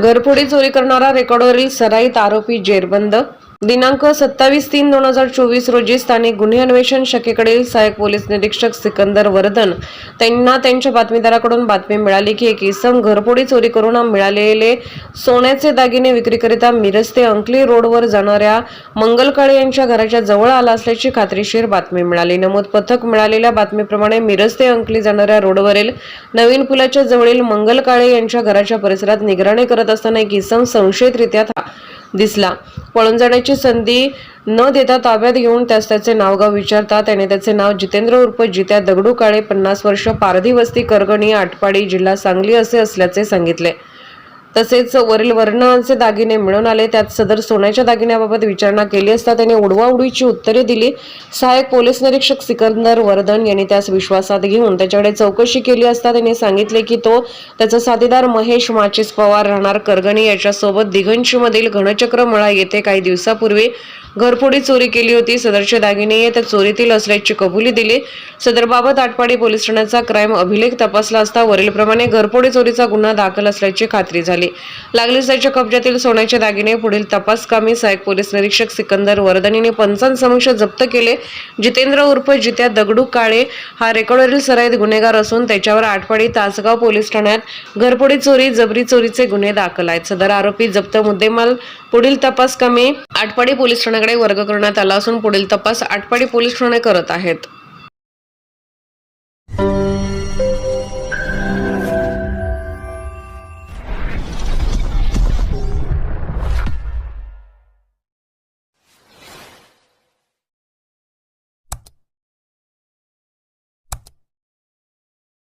घरफोडी चोरी करणारा रेकॉर्डवरील सराईत आरोपी जेरबंद दिनांक सत्तावीस तीन दोन हजार चोवीस रोजी स्थानिक गुन्हे अन्वेषण शाखेकडील सहाय्यक पोलीस निरीक्षक सिकंदर वर्धन त्यांना त्यांच्या बातमीदाराकडून बातमी मिळाली की एक इसम घरपोडी चोरी करून मिळालेले सोन्याचे दागिने विक्रीकरिता मिरज ते अंकली रोडवर जाणाऱ्या मंगल काळे यांच्या घराच्या जवळ आला असल्याची खात्रीशीर बातमी मिळाली. नमूद पथक मिळालेल्या बातमीप्रमाणे मिरज ते अंकली जाणाऱ्या रोडवरील नवीन पुलाच्या जवळील मंगल काळे यांच्या घराच्या परिसरात निगराणी करत असताना एक इसम संशयितरित्या था- दिसला. पळून जाण्याची संधी न देता ताब्यात घेऊन त्यास त्याचे नावगाव विचारता त्याने त्याचे नाव जितेंद्र उर्फ जित्या दगडू काळे पन्नास वर्ष पारधी वस्ती करगणी आटपाडी जिल्हा सांगली असे असल्याचे सांगितले. तसेच वरील वर्णांचे दागिने मिळून आले. त्यात सदर सोन्याच्या दागिन्याबाबत विचारणा केली असता त्याने उडवाउडीची उत्तरे दिली. सहाय्यक पोलीस निरीक्षक सिकंदर वर्धन यांनी त्यास विश्वासात घेऊन त्याच्याकडे चौकशी केली असता त्याने सांगितले की तो त्याचा साथीदार महेश माचिस पवार राहणार करगणी. याच्यासोबत दिगंशी मधील घनचक्र मळा येथे काही दिवसापूर्वी घरफोडी चोरी केली होती. सदरचे दागिने त्या चोरीतील असल्याची कबुली दिली. सदरबाबत आटपाडी पोलीस ठाण्याचा क्राईम अभिलेख तपासला असता वरीलप्रमाणे घरफोडी चोरीचा गुन्हा दाखल असल्याची खात्री झाली. लागलीच त्याच्या कब्जातील सोन्याचे दागिने पुढील तपासकामी सहाय्यक पोलीस निरीक्षक सिकंदर वर्धनीने पंचांसमक्ष जप्त केले. जितेंद्र उर्फ जित्या दगडू काळे हा रेकॉर्डवरील सराईत गुन्हेगार असून त्याच्यावर आटपाडी तासगाव पोलीस ठाण्यात घरफोडी चोरी जबरी चोरीचे गुन्हे दाखल आहेत. सदर आरोपी जप्त मुद्देमाल पुढील तपास कामी आटपाडी पोलीस ठाण्याकडे वर्ग करण्यात आला असून पुढील तपास आटपाडी पोलीस ठाणे करत आहेत.